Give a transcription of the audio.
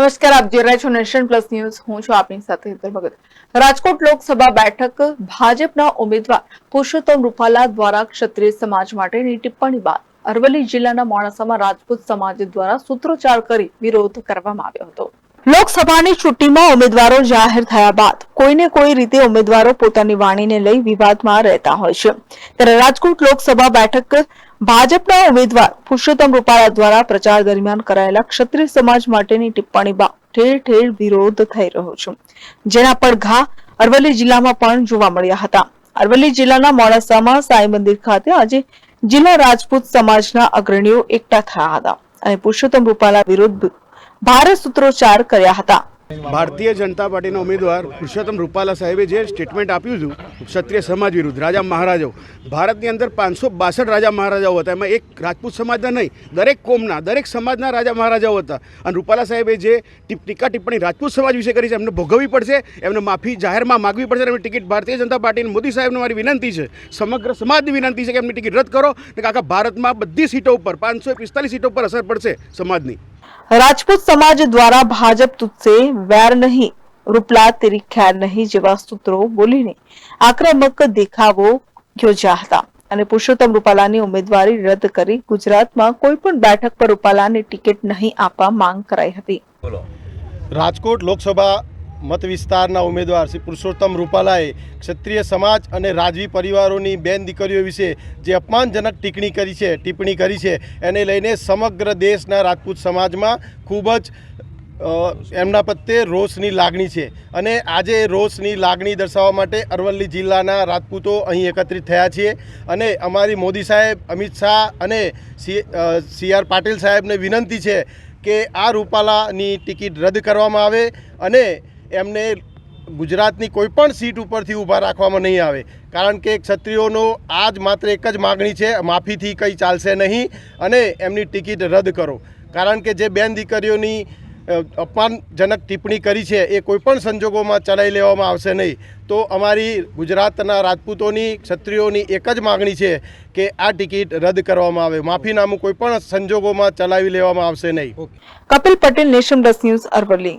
નમસ્કાર, આપ જોઈ રહ્યા છો નેશન પ્લસ ન્યૂઝ. હું છું આપની સાથે ભગત. રાજકોટ લોકસભા બેઠક ભાજપના ઉમેદવાર પુરુષોત્તમ રૂપાલા દ્વારા ક્ષત્રિય સમાજ માટેની ટિપ્પણી બાદ અરવલ્લી જિલ્લાના માણસામાં રાજપૂત સમાજ દ્વારા સૂત્રોચ્ચાર કરી વિરોધ કરવામાં આવ્યો હતો. લોકસભાની ચૂંટણીમાં ઉમેદવારો જાહેર થયા બાદ કોઈને કોઈ રીતે ઉમેદવારો પોતાની વાણીને લઈ વિવાદમાં રહેતા હોય છે. ત્યારે રાજકોટ લોકસભા બેઠક ભાજપના ઉમેદવાર પુરુષોત્તમ રૂપાલા દ્વારા પ્રચાર દરમિયાન કરાયેલા ક્ષત્રિય સમાજ માટેની ટિપ્પણી બા ઠેર ઠેર વિરોધ થઈ રહ્યો છે. જેના પડઘા અરવલ્લી જિલ્લામાં પણ જોવા મળ્યા હતા. અરવલ્લી જિલ્લાના મોડાસામાં સાંઈ મંદિર ખાતે આજે જિલ્લા રાજપૂત સમાજના અગ્રણીઓ એકઠા થયા હતા. અને પુરુષોત્તમ રૂપાલા વિરુદ્ધ ભારે સૂત્રોચ્ચાર કર્યા હતા. ભારતીય જનતા પાર્ટીના ઉમેદવાર પુરુષોત્તમ રૂપાલા સાહેબે જે સ્ટેટમેન્ટ આપ્યું હતું, ક્ષત્રિય સમાજ વિરુદ્ધ, રાજા મહારાજાઓ, ભારતની અંદર પાંચસો બાસઠ રાજા મહારાજાઓ હતા, એમાં એક રાજપૂત સમાજના નહીં, દરેક કોમના, દરેક સમાજના રાજા મહારાજાઓ હતા. અને રૂપાલા સાહેબે જે ટીકા ટિપ્પણી રાજપૂત સમાજ વિશે કરી છે, એમને ભોગવવી પડશે, એમને માફી જાહેરમાં માગવી પડશે એમની ટિકિટ ભારતીય જનતા પાર્ટીની મોદી સાહેબને મારી વિનંતી છે, સમગ્ર સમાજની વિનંતી છે કે એમની ટિકિટ રદ કરો, ને આખા ભારતમાં બધી સીટો ઉપર, પાંચસો પિસ્તાલીસ સીટો પર અસર પડશે સમાજની. રાજપૂત સમાજ દ્વારા ભાજપ તુજસે વેર નહીં, રૂપલા તેરી નહીં જેવા સૂત્રો બોલીને આક્રમક દેખાવો યોજ્યા હતા. અને પુરુષોત્તમ રૂપાલાની ઉમેદવારી રદ કરી ગુજરાતમાં કોઈ પણ બેઠક પર રૂપાલાની ટિકિટ નહીં આપવા માંગ કરાઈ હતી. રાજકોટ લોકસભા મત વિસ્તારના ઉમેદવાર શ્રી પુરુષોત્તમ રૂપાલાએ ક્ષત્રિય સમાજ અને રાજવી પરિવારોની બેન દીકરીઓ વિશે જે અપમાનજનક ટિપ્પણી કરી છે, ટિપ્પણી કરી છે, એને લઈને સમગ્ર દેશના રાજપૂત સમાજમાં ખૂબ જ એમના પ્રત્યે રોષની લાગણી છે. અને આજે રોષની લાગણી દર્શાવવા માટે અરવલ્લી જિલ્લાના રાજપૂતો અહીં એકત્રિત થયા છીએ. અને અમારી મોદી સાહેબ, અમિત શાહ અને સી સી આર પાટીલ સાહેબને વિનંતી છે કે આ રૂપાલાની ટિકિટ રદ કરવામાં આવે. અને એમને ગુજરાતની કોઈ પણ સીટ ઉપરથી ઊભા રાખવામાં નહીં આવે. કારણ કે ક્ષત્રિયોનો આજ માત્ર એક જ માગણી છે, માફીથી કંઈ ચાલશે નહીં અને એમની ટિકિટ રદ કરો. કારણ કે જે બેન દીકરીઓની અપમાનજનક ટિપ્પણી કરી છે, એ કોઈપણ સંજોગોમાં ચલાવી લેવામાં આવશે નહીં. તો અમારી ગુજરાતના રાજપૂતોની, ક્ષત્રિયોની એક જ માગણી છે કે આ ટિકિટ રદ કરવામાં આવે. માફીનામું કોઈપણ સંજોગોમાં ચલાવી લેવામાં આવશે નહીં. Kapil Patel nation news Aravalli.